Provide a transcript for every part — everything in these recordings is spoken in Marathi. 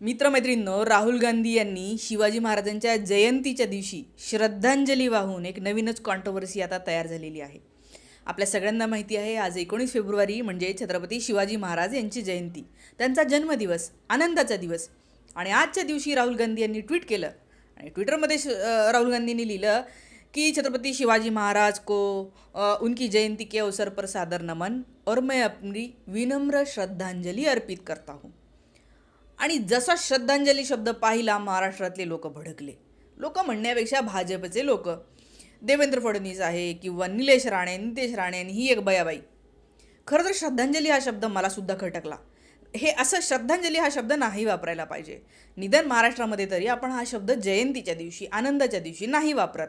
मित्रमैत्रिणींनो राहुल गांधी यांनी शिवाजी महाराजांच्या जयंतीच्या दिवशी श्रद्धांजली वाहून एक नवीनच कॉन्ट्रोवर्सी आता तयार झालेली आहे. आपल्या सगळ्यांना माहिती आहे आज एकोणीस फेब्रुवारी म्हणजे छत्रपती शिवाजी महाराज यांची जयंती. त्यांचा जन्मदिवस आनंदाचा दिवस. आणि आजच्या दिवशी राहुल गांधी यांनी ट्विट केलं. आणि ट्विटरमध्ये श- राहुल गांधींनी लिहिलं कि छत्रपति शिवाजी महाराज को उनकी जयंती के अवसर पर सादर नमन और मैं अपनी विनम्र श्रद्धांजलि अर्पित करता हूँ। आणि जसा श्रद्धांजली शब्द पाहिला महाराष्ट्रातले लोक भडकले. लोक म्हणण्यापेक्षा भाजपचे लोक. देवेंद्र फडणवीस आहे किंवा निलेश राणे नितेश राणे ही एक बयाबाई. खरं तर श्रद्धांजली हा शब्द मलासुद्धा खटकला. हे असं श्रद्धांजली हा शब्द नाही वापरायला पाहिजे. निदान महाराष्ट्रामध्ये तरी आपण हा शब्द जयंतीच्या दिवशी आनंदाच्या दिवशी नाही वापरत.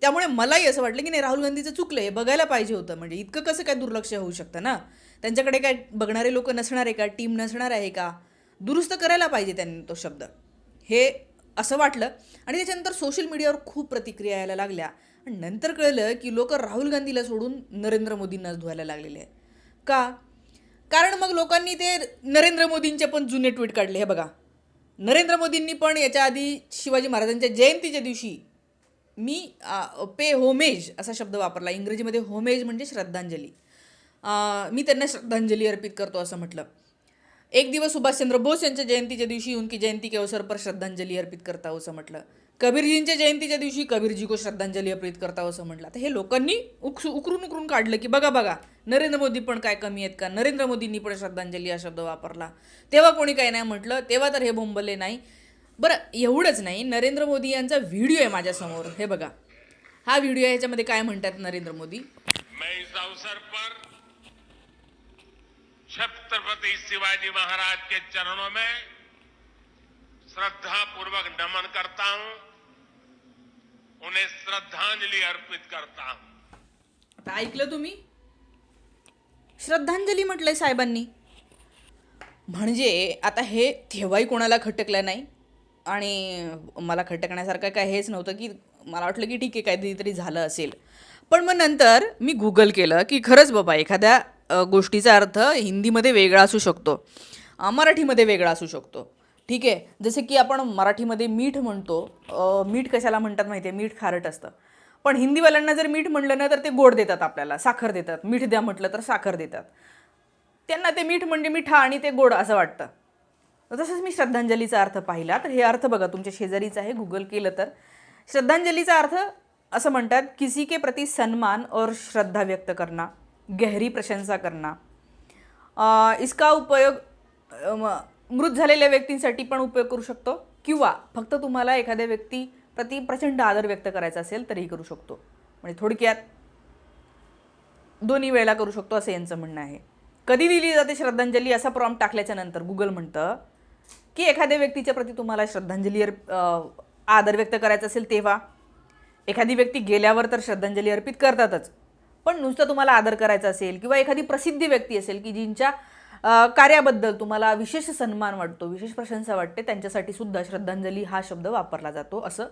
त्यामुळे मलाही असं वाटलं की नाही राहुल गांधीचं चुकलं हे बघायला पाहिजे होतं. म्हणजे इतकं कसं काय दुर्लक्ष होऊ शकतं ना? त्यांच्याकडे काय बघणारे लोक नसणार आहे का? टीम नसणार आहे का? दुरुस्त करायला पाहिजे त्यांनी तो शब्द. हे असं वाटलं आणि त्याच्यानंतर सोशल मीडियावर खूप प्रतिक्रिया यायला लागल्या. आणि नंतर कळलं की लोक राहुल गांधीला सोडून नरेंद्र मोदींनाच धुवायला लागलेले आहे का? कारण मग लोकांनी ते नरेंद्र मोदींचे पण जुने ट्विट काढले. हे बघा. नरेंद्र मोदींनी पण याच्या आधी शिवाजी महाराजांच्या जयंतीच्या दिवशी मी पे होमेज असा शब्द वापरला. इंग्रजीमध्ये होमेज म्हणजे श्रद्धांजली. मी त्यांना श्रद्धांजली अर्पित करतो असं म्हटलं. एक दिवस सुभाषचंद्र बोस यांच्या जयंतीच्या दिवशी उनकी जयंती के अवसर पर श्रद्धांजली अर्पित करता हो असं म्हटलं. कबीरजींच्या जयंतीच्या दिवशी कबीरजी को श्रद्धांजली अर्पित करता हो असं म्हटलं. तर हे लोकांनी उक्स उकरून उकरून काढलं की बघा बघा नरेंद्र मोदी पण काय कमी आहेत का? नरेंद्र मोदींनी पण श्रद्धांजली हा शब्द वापरला. तेव्हा कोणी काय नाही म्हटलं तेव्हा तर हे बोंबले नाही. बरं एवढंच नाही नरेंद्र मोदी यांचा व्हिडिओ आहे माझ्यासमोर. हे बघा. हा व्हिडिओ आहे ह्याच्यामध्ये काय म्हणतात नरेंद्र मोदी मैं इस अवसर पर छत्रपति शिवाजी महाराज के चरणों में श्रद्धा पूर्वक नमन करता हूं उन्हें श्रद्धांजलि अर्पित करता हूं। आता ऐकलं तुम्ही? श्रद्धांजली म्हटलंय साहेबांनी. म्हणजे आता हे तेव्हाही कोणाला खटकलं नाही आणि मला खटकण्यासारखं काय हेच नव्हतं की मला वाटलं की ठीक आहे काहीतरी झालं असेल. पण मग नंतर मी गुगल केलं की खरंच बाबा एखाद्या गोष्टीचा अर्थ हिंदीमध्ये वेगळा असू शकतो. मराठीमध्ये वेगळा असू शकतो. ठीक आहे? जसे की आपण मराठीमध्ये मीठ म्हणतो. मीठ कशाला म्हणतात माहिती आहे मीठ खारट असतं. पण हिंदीवाल्यांना जर मीठ म्हणलं ना तर ते गोड देतात आपल्याला. साखर देतात. मीठ द्या म्हटलं तर साखर देतात. त्यांना ते मीठ म्हणजे मिठा आणि ते गोड असं वाटतं. तसंच मी श्रद्धांजलीचा अर्थ पाहिला. तर हे अर्थ बघा तुमच्या शेजारीच आहे. गुगल केलं तर. श्रद्धांजलीचा अर्थ असं म्हणतात किसी के प्रति सन्मान और श्रद्धा व्यक्त करना. गहरी प्रशंसा करना इसका उपयोग म- मृत झालेल्या व्यक्तींसाठी पण उपयोग करू शकतो किंवा फक्त तुम्हाला एखाद्या व्यक्ती प्रति प्रचंड आदर व्यक्त करायचा असेल तरीही करू शकतो. म्हणजे थोडक्यात दोन्ही वेळेला करू शकतो असं यांचं म्हणणं आहे. कधी दिली जाते श्रद्धांजली? असा प्रॉम्प्ट टाकल्याच्या नंतर गुगल म्हणतं की एखाद्या व्यक्तीच्या प्रती तुम्हाला श्रद्धांजली अर्प आदर व्यक्त करायचा असेल तेव्हा एखादी व्यक्ती गेल्यावर तर श्रद्धांजली अर्पित करतातच. पण नुसतं तुम्हाला आदर करायचा असेल किंवा एखादी प्रसिद्धी व्यक्ती असेल की जिंच्या कार्याबद्दल तुम्हाला विशेष सन्मान वाटतो विशेष प्रशंसा वाटते त्यांच्यासाठी सुद्धा श्रद्धांजली हा शब्द वापरला जातो असं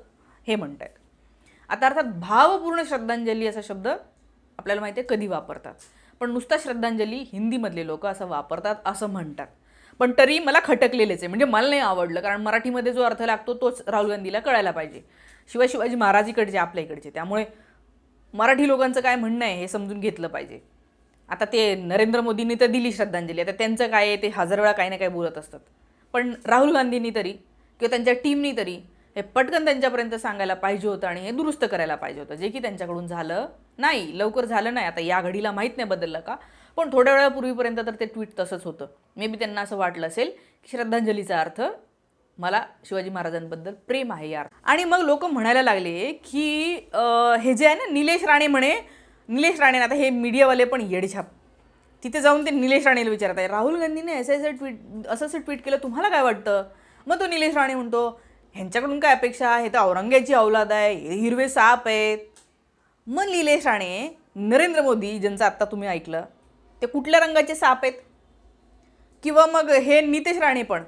हे म्हणत आहेत आता अर्थात भावपूर्ण श्रद्धांजली असा शब्द आपल्याला माहिती आहे कधी वापरतात. पण नुसता श्रद्धांजली हिंदीमधले लोक असं वापरतात असं म्हणतात. पण तरी मला खटकलेलेच आहे. म्हणजे मला नाही आवडलं कारण मराठीमध्ये जो अर्थ लागतो तोच राहुल गांधीला कळायला पाहिजे. शिवाय शिवाजी महाराज इकडचे आपल्या इकडचे. त्यामुळे मराठी लोकांचं काय म्हणणं आहे हे समजून घेतलं पाहिजे. आता ते नरेंद्र मोदींनी तर दिली श्रद्धांजली आता त्यांचं काय आहे ते हजार वेळा काही ना काही बोलत असतात. पण राहुल गांधींनी तरी किंवा त्यांच्या टीमनी तरी हे पटकन त्यांच्यापर्यंत सांगायला पाहिजे होतं आणि हे दुरुस्त करायला पाहिजे होतं. जे की त्यांच्याकडून झालं नाही लवकर झालं नाही. आता या घडीला माहीत नाही बदललं का? पण थोड्या वेळापूर्वीपर्यंत तर ते ट्विट तसंच होतं. मे बी त्यांना असं वाटलं असेल की श्रद्धांजलीचा अर्थ मला शिवाजी महाराजांबद्दल प्रेम आहे यार. आणि मग लोक म्हणायला लागले की हे जे आहे ना निलेश राणे म्हणे निलेश राणे आता हे मीडियावाले पण येडछाप. तिथे जाऊन ते निलेश राणेला विचारत आहे राहुल गांधीने असं असं ट्विट असं असं ट्विट केलं तुम्हाला काय वाटतं? मग तो निलेश राणे म्हणतो ह्यांच्याकडून काय अपेक्षा आहे? तर औरंग्याची औलाद आहे हे हिरवे साप आहेत. मग निलेश राणे नरेंद्र मोदी ज्यांचं आत्ता तुम्ही ऐकलं ते कुठल्या रंगाचे साप आहेत? किंवा मग हे नितेश राणे पण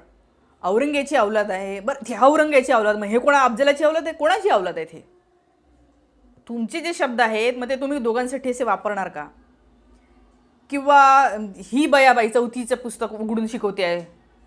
औरंग्याची अवलाद आहे. बरं हे औरंग्याची अवलाद मग हे कोणा अफजलाची अवलाद आहे? कोणाची अवलाद आहेत हे तुमचे जे शब्द आहेत मग ते तुम्ही दोघांसाठी असे वापरणार का? किंवा ही बयाबाई चौथीचं पुस्तक उघडून शिकवते आहे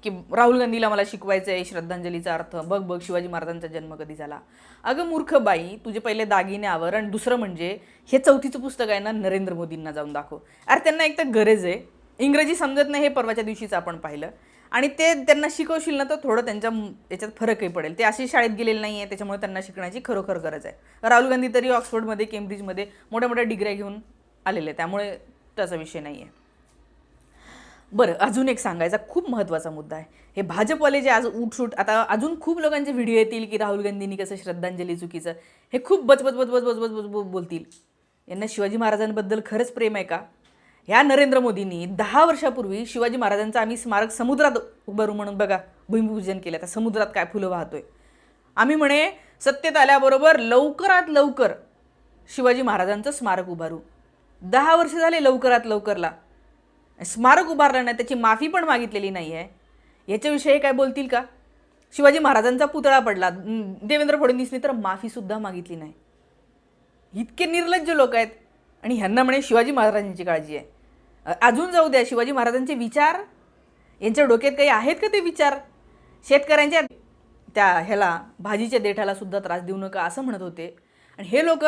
की राहुल गांधीला मला शिकवायचं आहे श्रद्धांजलीचा अर्थ बघ बघ शिवाजी महाराजांचा जन्म कधी झाला. अगं मूर्ख बाई तुझे पहिले दागिने आवर आणि दुसरं म्हणजे हे चौथीचं पुस्तक आहे ना नरेंद्र मोदींना जाऊन दाखव. अरे त्यांना एक तर गरज आहे. इंग्रजी समजत नाही हे परवाच्या दिवशीच आपण पाहिलं. आणि ते त्यांना शिकवशील ना तर थोडं त्यांच्या याच्यात फरकही पडेल. ते अशी शाळेत गेलेले नाही आहे त्याच्यामुळे त्यांना शिकण्याची खरोखर गरज आहे. राहुल गांधी तरी ऑक्सफोर्डमध्ये केम्ब्रिजमध्ये मोठ्या मोठ्या डिग्र्या घेऊन आलेले त्यामुळे त्याचा विषय नाही आहे बरं अजून एक सांगायचा खूप महत्त्वाचा मुद्दा आहे. हे भाजपवाले जे आज उठसूट आता अजून खूप लोकांचे व्हिडिओ येतील की राहुल गांधींनी कसं श्रद्धांजली चुकीचं हे खूप बचबच बचबच बचबच बचबच बोलतील यांना शिवाजी महाराजांबद्दल खरंच प्रेम आहे का ह्या नरेंद्र मोदींनी दहा वर्षापूर्वी शिवाजी महाराजांचं आम्ही स्मारक समुद्रात उभारू म्हणून बघा भूमिपूजन केलं. आता समुद्रात काय फुलं वाहतोय. आम्ही म्हणे सत्तेत आल्याबरोबर लवकरात लवकर शिवाजी महाराजांचं स्मारक उभारू. दहा वर्ष झाले लवकरात लवकरला. स्मारक उभारलं नाही त्याची माफी पण मागितलेली नाही आहे याच्याविषयी काय बोलतील का? शिवाजी महाराजांचा पुतळा पडला. देवेंद्र फडणवीसने तर माफीसुद्धा मागितली नाही. इतके निर्लज्ज लोक आहेत. आणि ह्यांना म्हणे शिवाजी महाराजांची काळजी आहे. अजून जाऊ द्या शिवाजी महाराजांचे विचार. यांच्या डोक्यात काही आहेत का ते विचार? शेतकऱ्यांच्या त्या ह्याला भाजीच्या देठाला सुद्धा त्रास देऊ नका असं म्हणत होते. आणि हे लोक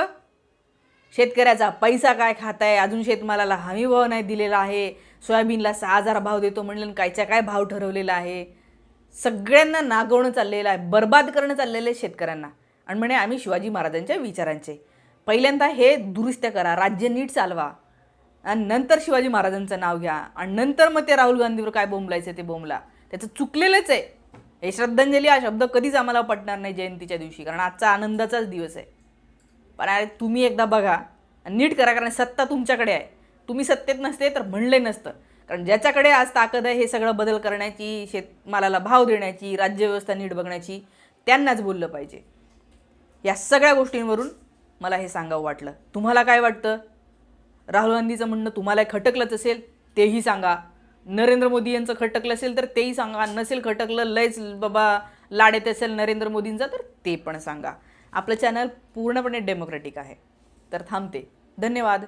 शेतकऱ्याचा पैसा काय खाताय? अजून शेतमालाला हमी भाव नाही दिलेला आहे. सोयाबीनला सहा हजार भाव देतो म्हणलं आणि कायच्या काय भाव ठरवलेला आहे? सगळ्यांना नागवणं चाललेलं आहे बर्बाद करणं चाललेलं आहे शेतकऱ्यांना. आणि म्हणे आम्ही शिवाजी महाराजांच्या विचारांचे. पहिल्यांदा हे दुरुस्त्या करा राज्य नीट चालवा. आणि नंतर शिवाजी महाराजांचं नाव घ्या. आणि नंतर मग ते राहुल गांधीवर काय बोंबलायचं ते बोंबला. त्याचं चुकलेलंच आहे. हे श्रद्धांजली हा शब्द कधीच आम्हाला पटणार नाही जयंतीच्या दिवशी कारण आजचा आनंदाचाच दिवस आहे. पण अरे तुम्ही एकदा बघा आणि नीट करा कारण सत्ता तुमच्याकडे आहे. तुम्ही सत्तेत नसते तर म्हणले नसतं. कारण ज्याच्याकडे आज ताकद आहे हे सगळं बदल करण्याची शेतमालाला भाव देण्याची राज्यव्यवस्था नीट बघण्याची त्यांनाच बोललं पाहिजे. या सगळ्या गोष्टींवरून मला हे सांगावं वाटलं. तुम्हाला काय वाटतं? राहुल गांधीचं म्हणणं तुम्हाला खटकलंच असेल तेही सांगा. नरेंद्र मोदी यांचं खटकलं असेल तर तेही सांगा. नसेल खटकलं लयच बाबा लाड येत असेल नरेंद्र मोदींचा तर ते पण सांगा. आपलं चॅनल पूर्णपणे डेमोक्रेटिक आहे. तर थांबते. धन्यवाद.